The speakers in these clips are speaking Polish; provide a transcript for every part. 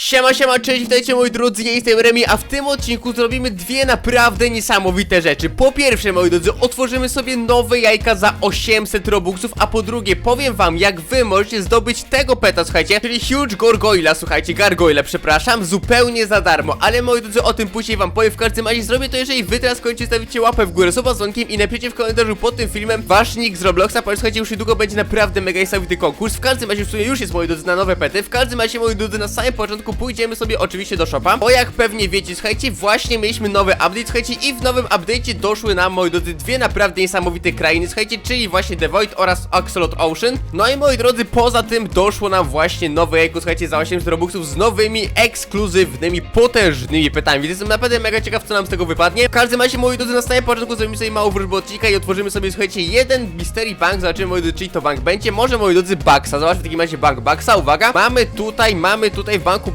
Siema, siema, cześć, witajcie moi drodzy, ja jestem Remi, a w tym odcinku zrobimy dwie naprawdę niesamowite rzeczy. Po pierwsze, moi drodzy, otworzymy sobie nowe jajka za 800 robuxów, a po drugie, powiem wam, jak wy możecie zdobyć tego peta, słuchajcie, czyli Huge Gorgoila, słuchajcie, Gargoyle, przepraszam, zupełnie za darmo, ale moi drodzy, o tym później wam powiem, w każdym razie. Zrobię to, jeżeli wy teraz kończycie stawicie łapę w górę, z dzwonkiem i napiszcie w komentarzu pod tym filmem wasz nick z Robloxa, ponieważ słuchajcie, już niedługo będzie naprawdę mega niesamowity konkurs, w każdym razie w sumie już jest, moi drodzy, na nowe pety, w każdym razie, moi drodzy, na samym początku pójdziemy sobie oczywiście do shopa, bo jak pewnie wiecie, słuchajcie, właśnie mieliśmy nowy update, słuchajcie, i w nowym update'cie doszły nam, moi drodzy, dwie naprawdę niesamowite krainy, słuchajcie, czyli właśnie The Void oraz Axolot Ocean, no i moi drodzy, poza tym doszło nam właśnie nowe jajko, słuchajcie, za 800 robuxów z nowymi, ekskluzywnymi, potężnymi pytami, więc jestem naprawdę mega ciekaw, co nam z tego wypadnie, w każdym razie, moi drodzy, na samym początku zrobimy sobie małą wróżbę odcinka i otworzymy sobie, słuchajcie, jeden Mystery Bank, zobaczymy, moi drodzy, czyj to bank będzie, może, moi drodzy, Baxa, zobaczmy w takim razie bank Baxa, uwaga, mamy tutaj, mamy tutaj w banku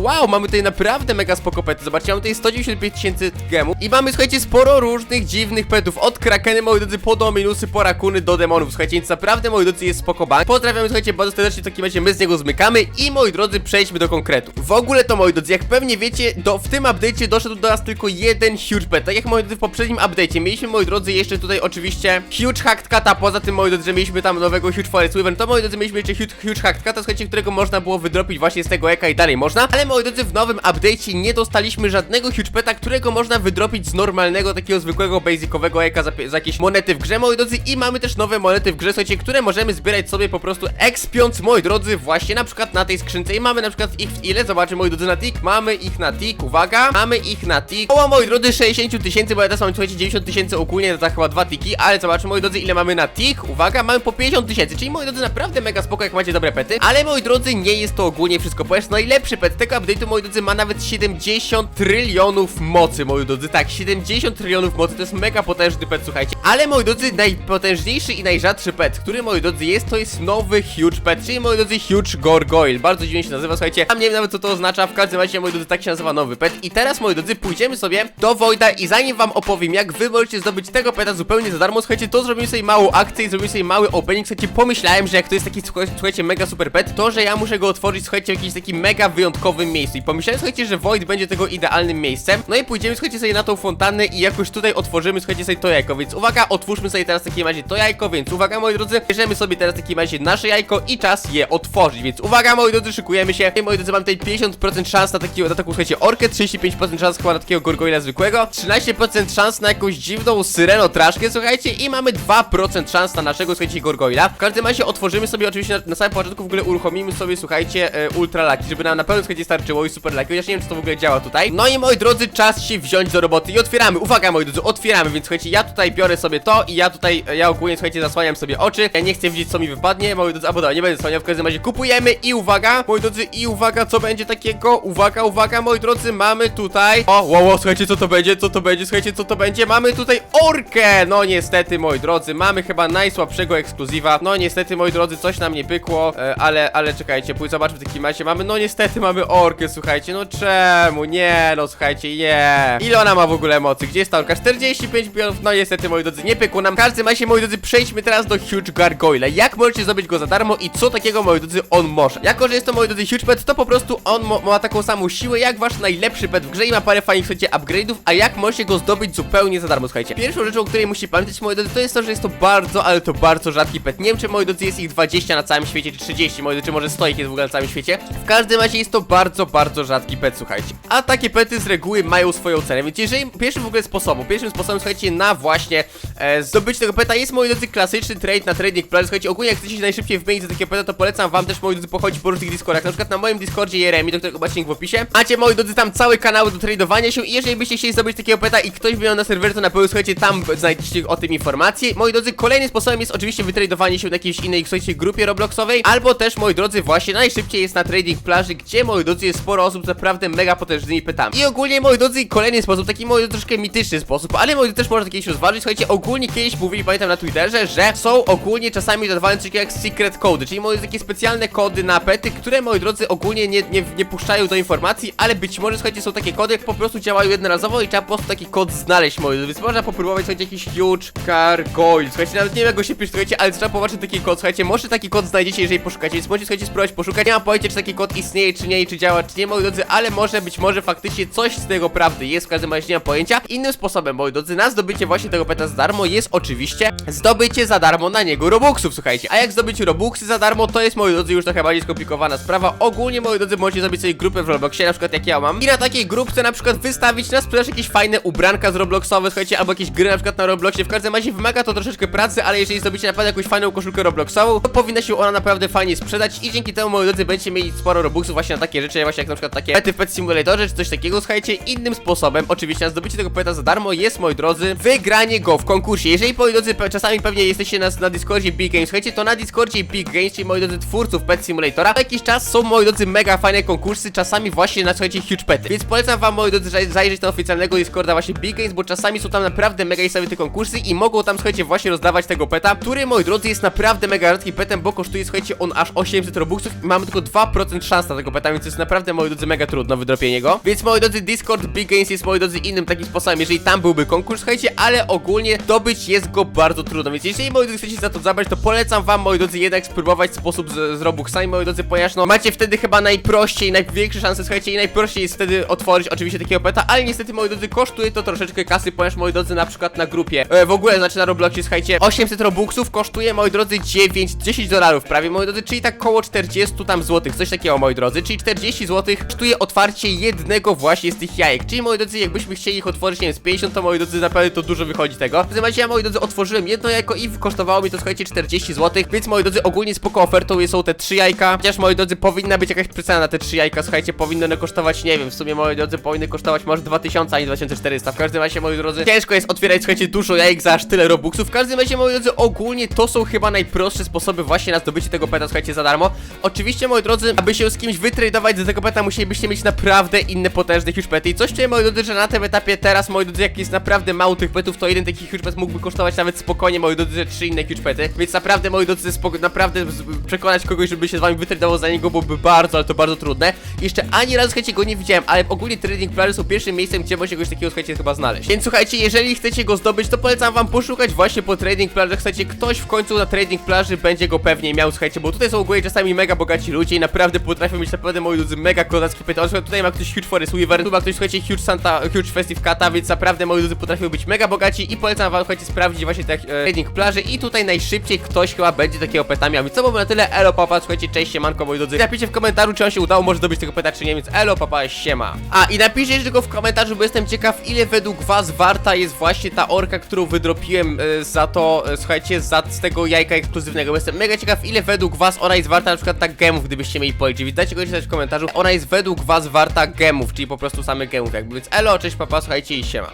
Wow, mamy tutaj naprawdę mega spoko pety, zobaczcie, mamy tutaj 195 tysięcy gemów i mamy, słuchajcie, sporo różnych dziwnych petów, od krakeny, moi drodzy, po dominusy, po rakuny, do demonów, słuchajcie, więc naprawdę, moi drodzy, jest spoko bank, pozdrawiamy, słuchajcie, bardzo serdecznie, w takim razie my z niego zmykamy. I, moi drodzy, przejdźmy do konkretu. W ogóle to, moi drodzy, jak pewnie wiecie, do, w tym update'cie doszedł do nas tylko jeden huge pet, tak jak, moi drodzy, w poprzednim update'cie mieliśmy, moi drodzy, jeszcze tutaj oczywiście huge hacked kata, poza tym, moi drodzy, że mieliśmy tam nowego huge forest wyvern, to, moi drodzy, mieliśmy jeszcze huge, huge hacked kata, słuchajcie, którego można było wydropić właśnie z tego eka i dalej można, ale, moi drodzy, w nowym update'cie nie dostaliśmy żadnego huge peta, którego można wydropić z normalnego, takiego zwykłego, basicowego eka za, za jakieś monety w grze, moi drodzy, i mamy też nowe monety w grze, słuchajcie, które możemy zbierać sobie po prostu expiąc, moi drodzy, właśnie na przykład na tej skrzynce. I mamy na przykład ich ile, zobaczmy, moi drodzy, na tik, mamy ich na tik, uwaga, mamy ich na tik, około, moi drodzy, 60 tysięcy, bo ja teraz mam, słuchajcie, 90 tysięcy ogólnie, tak chyba dwa tiki, ale zobaczmy, moi drodzy, ile mamy na tik, uwaga, mamy po 50 tysięcy, czyli, moi drodzy, naprawdę mega spoko, jak macie dobre pety, ale, moi drodzy, nie jest to ogólnie wszystko, ponieważ najlepszy pet tego update'u, moi drodzy, ma nawet 70 trylionów mocy, moi drodzy, tak, 70 trylionów mocy, to jest mega potężny pet, słuchajcie, ale, moi drodzy, najpotężniejszy i najrzadszy pet, który, moi drodzy, jest, to jest nowy huge pet, czyli, moi drodzy, huge gorgoyle, bardzo dziwnie się nazywa, słuchajcie, tam nie wiem nawet, co to oznacza, w każdym razie, moi drodzy, tak się nazywa nowy pet. I teraz, moi drodzy, pójdziemy sobie do Voida i zanim wam opowiem, jak wy możecie zdobyć tego peta zupełnie za darmo, słuchajcie, to zrobimy sobie małą akcję i zrobimy sobie mały opening, słuchajcie, pomyślałem, że jak to jest taki, słuchaj- słuchajcie, mega super pet, to, że ja muszę go otworzyć, słuchajcie, w jakimś takim mega wyjątkowym miejscu. I pomyślałem, słuchajcie, że Void będzie tego idealnym miejscem, no i pójdziemy, słuchajcie, sobie na tą fontannę i jakoś tutaj otworzymy, słuchajcie, sobie to jajko, więc uwaga, otwórzmy sobie teraz w takim razie to jajko, więc uwaga, moi drodzy, bierzemy sobie teraz w takim razie nasze jajko i czas je otworzyć, więc uwaga, moi drodzy, szykujemy się, I, moi drodzy, mam tutaj 50% szans na takiego, na taką, słuchajcie, orkę, 35% szans chyba na takiego gorgoila zwykłego, 13% szans na jakąś dziwną syrenotraszkę, słuchajcie, i mamy 2% szans na naszego, słuchajcie, gorgoila. W każdym razie otworzymy sobie oczywiście na, na samym początku w ogóle uruchomimy sobie, słuchajcie, e, ultra laki, żeby nam na pewno, słuchajcie, starczyło i super laki, chociaż nie wiem, czy to w ogóle działa tutaj. No i moi drodzy, czas się wziąć do roboty i otwieramy. Uwaga, moi drodzy, otwieramy, więc słuchajcie, ja tutaj biorę sobie to i ja tutaj, e, ja ogólnie, słuchajcie, zasłaniam sobie oczy. Ja nie chcę widzieć, co mi wypadnie, moi drodzy, albo dobra, nie będę zasłaniał, w każdym razie kupujemy i uwaga, moi drodzy, i uwaga, co będzie takiego? Uwaga, uwaga, moi drodzy, mamy tutaj, o, wow, wow, słuchajcie, co to będzie, co to będzie, słuchajcie, co to będzie, mamy tutaj orkę, no niestety, moi drodzy, mamy chyba najsłabszego ekskluzywa, no niestety, moi drodzy, coś nam nie pykło, e, ale, ale czekajcie, pójdź zobaczmy w takim razie, mamy, no niestety, mamy orkę, słuchajcie, no czemu, nie, no słuchajcie, nie, ile ona ma w ogóle mocy, gdzie jest ta orka, 45 milionów, no niestety, moi drodzy, nie pykło nam, w każdym razie, moi drodzy, przejdźmy teraz do Huge Gargoyle, jak możecie zdobyć go za darmo i co takiego, moi drodzy, on może, jako, że jest to, moi drodzy, Huge Pet, to po prostu on ma taką samą siłę, jak wasz najlepszy pet w grze i ma parę fajnych, słuchajcie, upgrade'ów, a jak możecie go zdobyć zupełnie za darmo, słuchajcie, pierwszą rzeczą, o której musicie pamiętać, moi drodzy, to jest to, że jest to bardzo, ale to bardzo rzadki pet, nie wiem, czy, moi drodzy, jest ich 20 na całym świecie, czy 30, moi drodzy, czy może 100 ich jest w ogóle na całym świecie, w każdym razie jest to bardzo, bardzo rzadki pet, słuchajcie, a takie pety z reguły mają swoją cenę, więc jeżeli pierwszym w ogóle sposobem, pierwszym sposobem, słuchajcie, na właśnie e, zdobycie tego peta jest, moi drodzy, klasyczny trade na Trading Plaza, słuchajcie, ogólnie jak chcecie się najszybciej wmienić za takiego peta, to polecam wam też, moi drodzy, pochodzić po różnych Discordach, na przykład na moim Discordzie Jeremi, do którego macie link w opisie, macie, moi drodzy, tam cały kanał do tradowania się i jeżeli byście chcieli zdobyć takiego peta i ktoś miał na serwerze, to na pewno, słuchajcie, tam znajdziecie o tym informacje. Moi drodzy, kolejnym sposobem jest oczywiście wytradowanie się w jakiejś innej, słuchajcie, grupie Robloxowej, albo też, moi drodzy, właśnie najszybciej jest na Trading Plaży, gdzie, moi drodzy, jest sporo osób naprawdę mega potężnymi petami. I ogólnie, moi drodzy, kolejny sposób, taki, moi troszkę mityczny sposób, ale, moi też można kiedyś rozważyć, słuchajcie, ogólnie kiedyś mówili, pamiętam na Twitterze, że są ogólnie czasami dodawane coś jak secret cody, czyli, moi drodzy, takie specjalne kody na pety, które, moi drodzy, ogólnie nie, nie, nie puszczają do informacji, ale być może, słuchajcie, są takie kody, po prostu działają jednorazowo i trzeba po prostu taki kod znaleźć, moi drodzy, więc można popróbować, słuchajcie, jakiś huge gargoyle, słuchajcie, nawet nie wiem jak go się pisze, słuchajcie, ale trzeba popatrzeć taki kod, słuchajcie, może taki kod znajdziecie, jeżeli poszukacie, więc możecie, słuchajcie, spróbować poszukać, nie mam pojęcia, czy taki kod istnieje, czy czy nie, i czy działa, czy nie, moi drodzy, ale może być może faktycznie coś z tego prawdy jest, w każdym razie nie mam pojęcia. Innym sposobem, moi drodzy, na zdobycie właśnie tego peta za darmo jest oczywiście zdobycie za darmo na niego Robuxów, słuchajcie. A jak zdobyć Robuxy za darmo, to jest, moi drodzy, już trochę bardziej skomplikowana sprawa. Ogólnie, moi drodzy, możecie zrobić sobie grupę w Robloxie, na przykład jak ja mam. I na takiej grupce na przykład wystawić na sprzedaż jakieś fajne ubranka z Robloxowe, słuchajcie, albo jakieś gry na przykład na Robloxie. W każdym razie wymaga to troszeczkę pracy, ale jeżeli zrobicie naprawdę jakąś fajną koszulkę Robloxową, to powinna się ona naprawdę fajnie sprzedać i dzięki temu, moi drodzy, będziecie mieli sporo Robuxów właśnie na takie rzeczy, właśnie jak na przykład takie pety w Pet Simulatorze, czy coś takiego, słuchajcie. Innym sposobem, oczywiście, na zdobycie tego peta za darmo jest, moi drodzy, wygranie go w konkursie. Jeżeli, moi drodzy, czasami pewnie jesteście na, na Discordzie Big Games, słuchajcie, to na Discordzie Big Games, czyli moi drodzy, twórców Pet Simulatora, jakiś czas są, moi drodzy, mega fajne konkursy, czasami właśnie na, słuchajcie, huge pety. Więc polecam wam, moi drodzy, zajrzeć na oficjalnego Discorda właśnie Big Games, bo czasami są tam naprawdę mega niesamowite konkursy i mogą tam, słuchajcie, właśnie rozdawać tego peta, który, moi drodzy, jest naprawdę mega rzadkim petem, bo kosztuje, słuchajcie, on aż 800 robuxów i mamy tylko 2% szans na tego peta, więc jest naprawdę, moi drodzy, mega trudno wydropienie go. Więc, moi drodzy, Discord Big Games jest, moi drodzy, innym takim sposobem, jeżeli tam byłby konkurs, słuchajcie, ale ogólnie dobyć jest go bardzo trudno, więc jeżeli, moi drodzy, chcecie za to zabrać, to polecam wam, moi drodzy, jednak spróbować sposób z, z moi drodzy, ponieważ no, macie wtedy chyba najprościej, największe szanse, słuchajcie, i najprościej jest wtedy otworzyć oczywiście takiego peta, ale niestety, moi drodzy, kosztuje to troszeczkę kasy, ponieważ, moi drodzy, na przykład na grupie, e, w ogóle, znaczy na Robloxie, słuchajcie, 800 Robuxów kosztuje, moi drodzy, 9, 10 dolarów prawie, moi drodzy, czyli tak koło 40 tam złotych, coś takiego, moi drodzy, czyli 40 złotych kosztuje otwarcie jednego właśnie z tych jajek, czyli, moi drodzy, jakbyśmy chcieli ich otworzyć, nie wiem, z 50, to, moi drodzy, naprawdę to dużo wychodzi tego. W każdym razie ja, moi drodzy, otworzyłem jedno jajko i kosztowało mi to, słuchajcie, 40 złotych, więc, moi drodzy, ogólnie spoko ofertą są te trzy jajka, chociaż, moi drodzy, powinna być jakaś przecena na te trzy jajka, słuchajcie, powinny one kosztować, nie wiem, w sumie, moi drodzy, powinny kosztować może 2000, a nie 2400, w każdym razie, moi drodzy, ciężko jest otwierać, słuchajcie, dużo jajek za aż tyle robuxów, w każdym razie, moi drodzy, ogólnie to są chyba najprostsze sposoby właśnie na zdobycie tego peta, słuchajcie, za darmo. Oczywiście, moi drodzy, aby się z kimś wytradować za tego peta, musielibyście mieć naprawdę inne potężne huge pety i coś czuję, moi drodzy, że na tym etapie teraz, moi drodzy, jak jest naprawdę mało tych petów, to jeden taki huge pet mógłby kosztować nawet spokojnie, moi drodzy, że trzy inne huge pety, więc naprawdę, moi drodzy, naprawdę przekonać kogoś, żeby się z wami wytradował za niego, byłoby bardzo, ale to bardzo trudne. Jeszcze ani razu, słuchajcie, go nie widziałem, ale ogólnie trading plaże są pierwszym miejscem, gdzie można czegoś takiego, słuchajcie, chyba znaleźć. Więc słuchajcie, jeżeli chcecie go zdobyć, to polecam wam poszukać właśnie po trading plaży. Chcecie, ktoś w końcu na trading plaży będzie go pewnie miał, słuchajcie, bo tutaj są ogólnie czasami mega bogaci ludzie i naprawdę potrafią mieć moi drodzy, mega. Na przykład tutaj ma ktoś Huge Forest Weaver, tu ma ktoś, słuchajcie, Huge Santa, Huge Festive Kata, więc naprawdę, moi drodzy, potrafią być mega bogaci i polecam wam, słuchajcie, sprawdzić właśnie te e, trading plaży i tutaj najszybciej ktoś chyba będzie takiego peta miał. Więc co byłoby na tyle, elo papa, słuchajcie, cześć, siemanko, moi drodzy. Napiszcie w komentarzu, czy on się udało może zdobyć tego peta, czy nie, więc elo papa, siema. A, i napiszcie tylko w komentarzu, bo jestem ciekaw, ile według was warta jest właśnie ta orka, którą wydropiłem e, za to, e, słuchajcie, za z tego jajka ekskluzywnego. Bo jestem mega ciekaw, ile według was ona jest warta na przykład tak gemów, gdybyście mieli policzyć. Więc dajcie koniecznie znać w komentarzu. Ona jest według was warta gemów, czyli po prostu samych gemów jakby. Więc elo, cześć papa, słuchajcie i siema.